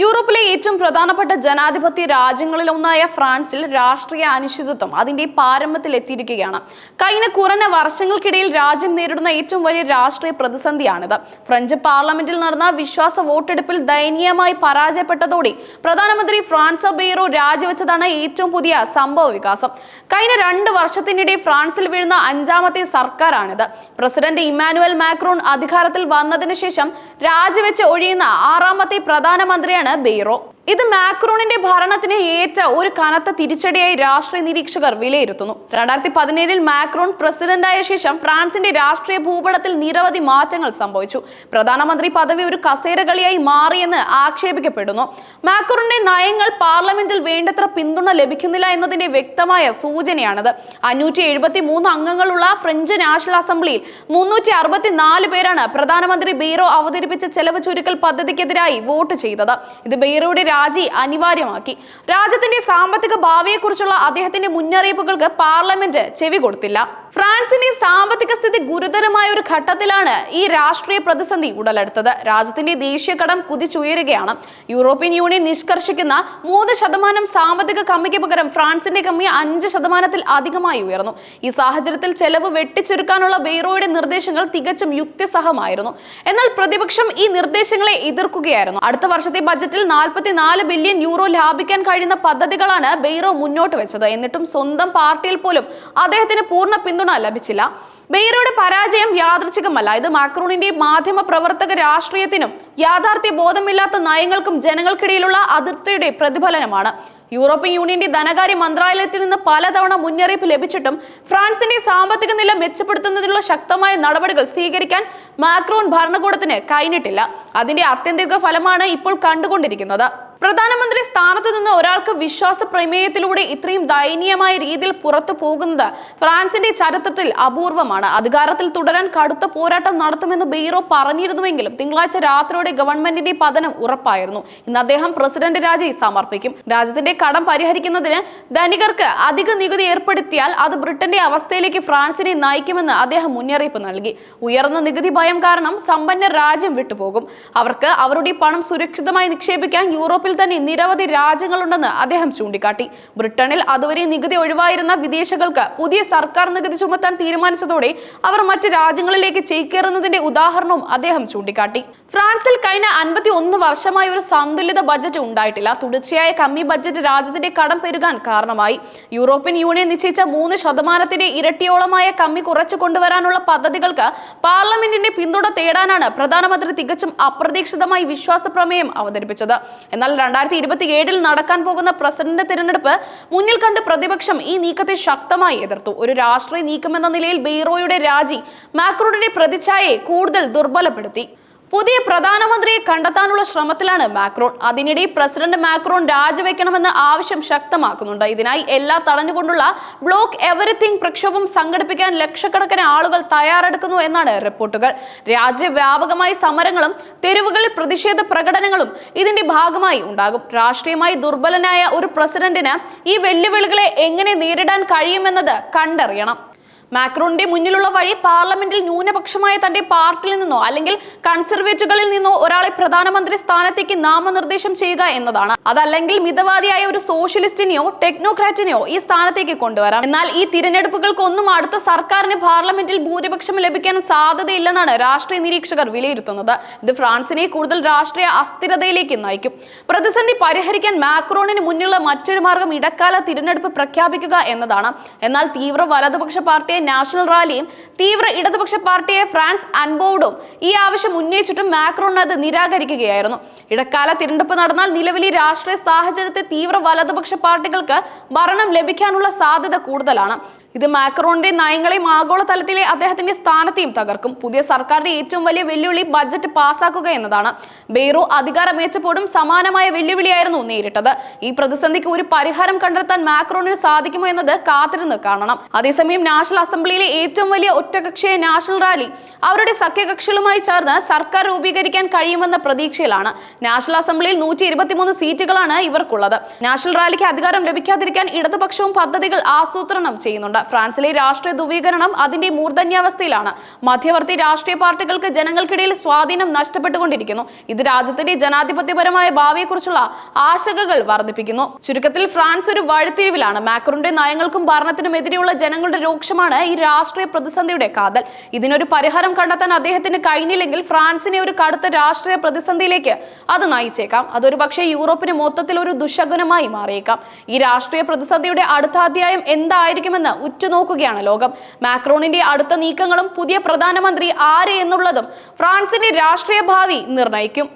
യൂറോപ്പിലെ ഏറ്റവും പ്രധാനപ്പെട്ട ജനാധിപത്യ രാജ്യങ്ങളിലൊന്നായ ഫ്രാൻസിൽ രാഷ്ട്രീയ അനിശ്ചിതത്വം അതിന്റെ പാരമ്യത്തിൽ എത്തിയിരിക്കുകയാണ്. കഴിഞ്ഞ കുറഞ്ഞ വർഷങ്ങൾക്കിടയിൽ രാജ്യം നേരിടുന്ന ഏറ്റവും വലിയ രാഷ്ട്രീയ പ്രതിസന്ധിയാണിത്. ഫ്രഞ്ച് പാർലമെന്റിൽ നടന്ന വിശ്വാസ വോട്ടെടുപ്പിൽ ദയനീയമായി പരാജയപ്പെട്ടതോടെ പ്രധാനമന്ത്രി ഫ്രാൻസ് ബെയ്റോ രാജിവെച്ചതാണ് ഏറ്റവും പുതിയ സംഭവ വികാസം. കഴിഞ്ഞ രണ്ട് വർഷത്തിനിടെ ഫ്രാൻസിൽ വീഴുന്ന അഞ്ചാമത്തെ സർക്കാരാണിത്. പ്രസിഡന്റ് ഇമ്മാനുവൽ മാക്രോൺ അധികാരത്തിൽ വന്നതിന് ശേഷം രാജിവെച്ച് ഒഴിയുന്ന ആറാമത്തെ പ്രധാനമന്ത്രിയാണ് ബെയ്റോ ഇത് മാക്രോണിന്റെ ഭരണത്തിന് ഏറ്റ ഒരു കനത്ത തിരിച്ചടിയായി രാഷ്ട്രീയ നിരീക്ഷകർ വിലയിരുത്തുന്നു. രണ്ടായിരത്തി പതിനേഴിൽ മാക്രോൺ പ്രസിഡന്റായ ശേഷം ഫ്രാൻസിന്റെ രാഷ്ട്രീയ ഭൂപടത്തിൽ നിരവധി മാറ്റങ്ങൾ സംഭവിച്ചു. പ്രധാനമന്ത്രി പദവി ഒരു കസേര കളിയായി മാറിയെന്ന് ആക്ഷേപിക്കപ്പെടുന്നു. മാക്രോണിന്റെ നയങ്ങൾ പാർലമെന്റിൽ വേണ്ടത്ര പിന്തുണ ലഭിക്കുന്നില്ല എന്നതിന്റെ വ്യക്തമായ സൂചനയാണിത്. അഞ്ഞൂറ്റി എഴുപത്തി മൂന്ന് അംഗങ്ങളുള്ള ഫ്രഞ്ച് നാഷണൽ അസംബ്ലിയിൽ മുന്നൂറ്റി അറുപത്തിനാല് പേരാണ് പ്രധാനമന്ത്രി ബീറോ അവതരിപ്പിച്ച ചെലവ് ചുരുക്കൽ പദ്ധതിക്കെതിരായി വോട്ട് ചെയ്തത്. ഇത് ബെയ്റോയുടെ രാജി അനിവാര്യമാക്കി. രാജ്യത്തിന്റെ സാമ്പത്തിക ഭാവിയെക്കുറിച്ചുള്ള അദ്ദേഹത്തിന്റെ മുന്നറിയിപ്പുകൾക്ക് പാർലമെന്റ് ചെവി കൊടുത്തില്ല. ഫ്രാൻസിന്റെ സാമ്പത്തിക സ്ഥിതി ഗുരുതരമായ ഒരു ഘട്ടത്തിലാണ് ഈ രാഷ്ട്രീയ പ്രതിസന്ധി ഉടലെടുത്തത്. രാജ്യത്തിന്റെ ദേശീയ കടം കുതിച്ചുയരുകയാണ്. യൂറോപ്യൻ യൂണിയൻ നിഷ്കർഷിക്കുന്ന മൂന്ന് ശതമാനം സാമ്പത്തിക കമ്മിക്ക് പകരം ഫ്രാൻസിന്റെ കമ്മി അഞ്ച് ശതമാനത്തിൽ അധികമായി ഉയർന്നു. ഈ സാഹചര്യത്തിൽ ചെലവ് വെട്ടിച്ചുരുക്കാനുള്ള ബെയ്റോയുടെ നിർദ്ദേശങ്ങൾ തികച്ചും യുക്തിസഹമായിരുന്നു. എന്നാൽ പ്രതിപക്ഷം ഈ നിർദ്ദേശങ്ങളെ എതിർക്കുകയായിരുന്നു. അടുത്ത വർഷത്തെ ബജറ്റിൽ നാൽപ്പത്തിനാല് ബില്യൺ യൂറോ ലാഭിക്കാൻ കഴിയുന്ന പദ്ധതികളാണ് ബെയ്റോ മുന്നോട്ട് വെച്ചത്. എന്നിട്ടും സ്വന്തം പാർട്ടിയിൽ പോലും അദ്ദേഹത്തിന് പൂർണ പിന്തുണ ലഭിച്ചില്ല. ബെയ്റോയുടെ പരാജയം യാദൃച്ഛികമല്ല. ഇത് മാക്രോണിന്റെ മാധ്യമ പ്രവർത്തക രാഷ്ട്രീയത്തിനും യാഥാർത്ഥ്യ ബോധമില്ലാത്ത നയങ്ങൾക്കും ജനങ്ങൾക്കിടയിലുള്ള അതിർത്തിയുടെ പ്രതിഫലനമാണ്. യൂറോപ്യൻ യൂണിയന്റെ ധനകാര്യ മന്ത്രാലയത്തിൽ നിന്ന് പലതവണ മുന്നറിയിപ്പ് ലഭിച്ചിട്ടും ഫ്രാൻസിന്റെ സാമ്പത്തിക നില മെച്ചപ്പെടുത്തുന്നതിനുള്ള ശക്തമായ നടപടികൾ സ്വീകരിക്കാൻ മാക്രോൺ ഭരണകൂടത്തിന് കഴിഞ്ഞിട്ടില്ല. അതിന്റെ ആത്യന്തിക ഫലമാണ് ഇപ്പോൾ കണ്ടുകൊണ്ടിരിക്കുന്നത്. പ്രധാനമന്ത്രി സ്ഥാനത്ത് നിന്ന് ഒരാൾക്ക് വിശ്വാസ പ്രമേയത്തിലൂടെ ഇത്രയും ദയനീയമായ രീതിയിൽ പുറത്തു പോകുന്നത് ഫ്രാൻസിന്റെ ചരിത്രത്തിൽ അപൂർവമാണ്. അധികാരത്തിൽ തുടരാൻ കടുത്ത പോരാട്ടം നടത്തുമെന്ന് ബെയ്റോ പറഞ്ഞിരുന്നുവെങ്കിലും തിങ്കളാഴ്ച രാത്രിയോടെ ഗവൺമെന്റിന്റെ പതനം ഉറപ്പായിരുന്നു. ഇന്ന് അദ്ദേഹം പ്രസിഡന്റ് രാജി സമർപ്പിക്കും. രാജ്യത്തിന്റെ കടം പരിഹരിക്കുന്നതിന് ധനികർക്ക് അധിക നികുതി ഏർപ്പെടുത്തിയാൽ അത് ബ്രിട്ടന്റെ അവസ്ഥയിലേക്ക് ഫ്രാൻസിനെ നയിക്കുമെന്ന് അദ്ദേഹം മുന്നറിയിപ്പ് നൽകി. ഉയർന്ന നികുതി ഭയം കാരണം സമ്പന്ന രാജ്യം വിട്ടുപോകും. അവർക്ക് അവരുടെ പണം സുരക്ഷിതമായി നിക്ഷേപിക്കാൻ യൂറോപ്പിൽ തന്നെ നിരവധി രാജ്യങ്ങളുണ്ടെന്ന് അദ്ദേഹം ചൂണ്ടിക്കാട്ടി. ബ്രിട്ടനിൽ അതുവരെ നികുതി ഒഴിവായിരുന്ന വിദേശികൾക്ക് പുതിയ സർക്കാർ നികുതി ചുമത്താൻ തീരുമാനിച്ചതോടെ അവർ മറ്റ് രാജ്യങ്ങളിലേക്ക് ചേക്കേറുന്നതിന്റെ ഉദാഹരണവും അദ്ദേഹം ചൂണ്ടിക്കാട്ടി. ഫ്രാൻസിൽ കഴിഞ്ഞ അൻപത്തി ഒന്ന് വർഷമായി ഒരു സന്തുലിത ബജറ്റ് ഉണ്ടായിട്ടില്ല. തുടർച്ചയായ കമ്മി ബജറ്റ് രാജ്യത്തിന്റെ കടം പെരുകാൻ കാരണമായി. യൂറോപ്യൻ യൂണിയൻ നിശ്ചയിച്ച മൂന്ന് ശതമാനത്തിന്റെ ഇരട്ടിയോളമായ കമ്മി കുറച്ചു കൊണ്ടുവരാനുള്ള പദ്ധതികൾക്ക് പാർലമെന്റിന്റെ പിന്തുണ തേടാനാണ് പ്രധാനമന്ത്രി തികച്ചും അപ്രതീക്ഷിതമായി വിശ്വാസ പ്രമേയം അവതരിപ്പിച്ചത്. എന്നാൽ രണ്ടായിരത്തി ഇരുപത്തി ഏഴിൽ നടക്കാൻ പോകുന്ന പ്രസിഡന്റ് തിരഞ്ഞെടുപ്പ് മുന്നിൽ കണ്ട് പ്രതിപക്ഷം ഈ നീക്കത്തെ ശക്തമായി എതിർത്തു. ഒരു രാഷ്ട്രീയ നീക്കമെന്ന നിലയിൽ ബെയ്റോയുടെ രാജി മാക്രോണിന്റെ പ്രതിച്ഛായയെ കൂടുതൽ ദുർബലപ്പെടുത്തി. പുതിയ പ്രധാനമന്ത്രിയെ കണ്ടെത്താനുള്ള ശ്രമത്തിലാണ് മാക്രോൺ. അതിനിടെ പ്രസിഡന്റ് മാക്രോൺ രാജിവെക്കണമെന്ന ആവശ്യം ശക്തമാക്കുന്നുണ്ട്. ഇതിനായി എല്ലാ തടഞ്ഞുകൊണ്ടുള്ള ബ്ലോക്ക് എവറിത്തിങ് പ്രക്ഷോഭം സംഘടിപ്പിക്കാൻ ലക്ഷക്കണക്കിന് ആളുകൾ തയ്യാറെടുക്കുന്നു എന്നാണ് റിപ്പോർട്ടുകൾ. രാജ്യവ്യാപകമായി സമരങ്ങളും തെരുവുകളിൽ പ്രതിഷേധ പ്രകടനങ്ങളും ഇതിന്റെ ഭാഗമായി ഉണ്ടാകും. രാഷ്ട്രീയമായി ദുർബലനായ ഒരു പ്രസിഡന്റിന് ഈ വെല്ലുവിളികളെ എങ്ങനെ നേരിടാൻ കഴിയുമെന്നത് കണ്ടറിയണം. മാക്രോണിന്റെ മുന്നിലുള്ള വഴി പാർലമെന്റിൽ ന്യൂനപക്ഷമായ തന്റെ പാർട്ടിയിൽ നിന്നോ അല്ലെങ്കിൽ കൺസർവേറ്റുകളിൽ നിന്നോ ഒരാളെ പ്രധാനമന്ത്രി സ്ഥാനത്തേക്ക് നാമനിർദ്ദേശം ചെയ്യുക എന്നതാണ്. അതല്ലെങ്കിൽ മിതവാദിയായ ഒരു സോഷ്യലിസ്റ്റിനെയോ ടെക്നോക്രാറ്റിനെയോ ഈ സ്ഥാനത്തേക്ക് കൊണ്ടുവരാം. എന്നാൽ ഈ തിരഞ്ഞെടുപ്പുകൾക്കൊന്നും അടുത്ത സർക്കാരിന് പാർലമെന്റിൽ ഭൂരിപക്ഷം ലഭിക്കാൻ സാധ്യതയില്ലെന്നാണ് രാഷ്ട്രീയ നിരീക്ഷകർ വിലയിരുത്തുന്നത്. ഇത് ഫ്രാൻസിനെ കൂടുതൽ രാഷ്ട്രീയ അസ്ഥിരതയിലേക്ക് നയിക്കും. പ്രതിസന്ധി പരിഹരിക്കാൻ മാക്രോണിന് മുന്നിലുള്ള മറ്റൊരു മാർഗം ഇടക്കാല തിരഞ്ഞെടുപ്പ് പ്രഖ്യാപിക്കുക എന്നതാണ്. എന്നാൽ തീവ്ര വലതുപക്ഷ പാർട്ടിയെ നാഷണൽ റാലിയും തീവ്ര ഇടതുപക്ഷ പാർട്ടിയെ ഫ്രാൻസ് അൻബോർഡും ഈ ആവശ്യം ഉന്നയിച്ചിട്ടും മാക്രോൺ അത് നിരാകരിക്കുകയായിരുന്നു. ഇടക്കാല തിരഞ്ഞെടുപ്പ് നടന്നാൽ നിലവിലെ രാഷ്ട്രീയ സാഹചര്യത്തെ തീവ്ര വലതുപക്ഷ പാർട്ടികൾക്ക് ഭരണം ലഭിക്കാനുള്ള സാധ്യത കൂടുതലാണ്. ഇത് മാക്രോണിന്റെ നയങ്ങളെയും ആഗോളതലത്തിലെ അദ്ദേഹത്തിന്റെ സ്ഥാനത്തെയും തകർക്കും. പുതിയ സർക്കാരിന്റെ ഏറ്റവും വലിയ വെല്ലുവിളി ബജറ്റ് പാസാക്കുക എന്നതാണ്. ബെയ്റോ അധികാരമേറ്റപ്പോഴും സമാനമായ വെല്ലുവിളിയായിരുന്നു നേരിട്ടത്. ഈ പ്രതിസന്ധിക്ക് ഒരു പരിഹാരം കണ്ടെത്താൻ മാക്രോണിന് സാധിക്കുമോ എന്നത് കാത്തിരുന്ന് കാണണം. അതേസമയം നാഷണൽ അസംബ്ലിയിലെ ഏറ്റവും വലിയ ഒറ്റകക്ഷിയായ നാഷണൽ റാലി അവരുടെ സഖ്യകക്ഷികളുമായി ചേർന്ന് സർക്കാർ രൂപീകരിക്കാൻ കഴിയുമെന്ന പ്രതീക്ഷയിലാണ്. നാഷണൽ അസംബ്ലിയിൽ നൂറ്റി ഇരുപത്തിമൂന്ന് സീറ്റുകളാണ് ഇവർക്കുള്ളത്. നാഷണൽ റാലിക്ക് അധികാരം ലഭിക്കാതിരിക്കാൻ ഇടതുപക്ഷവും പദ്ധതികൾ ആസൂത്രണം ചെയ്യുന്നുണ്ട്. ഫ്രാൻസിലെ രാഷ്ട്രീയ ധ്രുവീകരണം അതിന്റെ മൂർധന്യാവസ്ഥയിലാണ്. മധ്യവർത്തി രാഷ്ട്രീയ പാർട്ടികൾക്ക് ജനങ്ങൾക്കിടയിൽ സ്വാധീനം നഷ്ടപ്പെട്ടുകൊണ്ടിരിക്കുന്നു. ഇത് രാജ്യത്തിന്റെ ജനാധിപത്യപരമായ ഭാവിയെക്കുറിച്ചുള്ള ആശങ്കകൾ വർദ്ധിപ്പിക്കുന്നു. ചുരുക്കത്തിൽ ഫ്രാൻസ് ഒരു വഴിത്തിരിവിലാണ്. മാക്രോന്റെ നയങ്ങൾക്കും ഭരണത്തിനുമെതിരെയുള്ള ജനങ്ങളുടെ രൂക്ഷമാണ് ഈ രാഷ്ട്രീയ പ്രതിസന്ധിയുടെ കാതൽ. ഇതിനൊരു പരിഹാരം കണ്ടെത്താൻ അദ്ദേഹത്തിന് കഴിഞ്ഞില്ലെങ്കിൽ ഫ്രാൻസിനെ ഒരു കടുത്ത രാഷ്ട്രീയ പ്രതിസന്ധിയിലേക്ക് അത് നയിച്ചേക്കാം. അതൊരു പക്ഷേ യൂറോപ്പിന് മൊത്തത്തിൽ ഒരു ദുശകുനമായി മാറിയേക്കാം. ഈ രാഷ്ട്രീയ പ്രതിസന്ധിയുടെ അടുത്ത അധ്യായം എന്തായിരിക്കുമെന്ന് ഉറ്റുനോക്കുകയാണ് ലോകം. മാക്രോണിന്റെ അടുത്ത നീക്കങ്ങളും പുതിയ പ്രധാനമന്ത്രി ആര് എന്നുള്ളതും ഫ്രാൻസിന്റെ രാഷ്ട്രീയ ഭാവി നിർണയിക്കും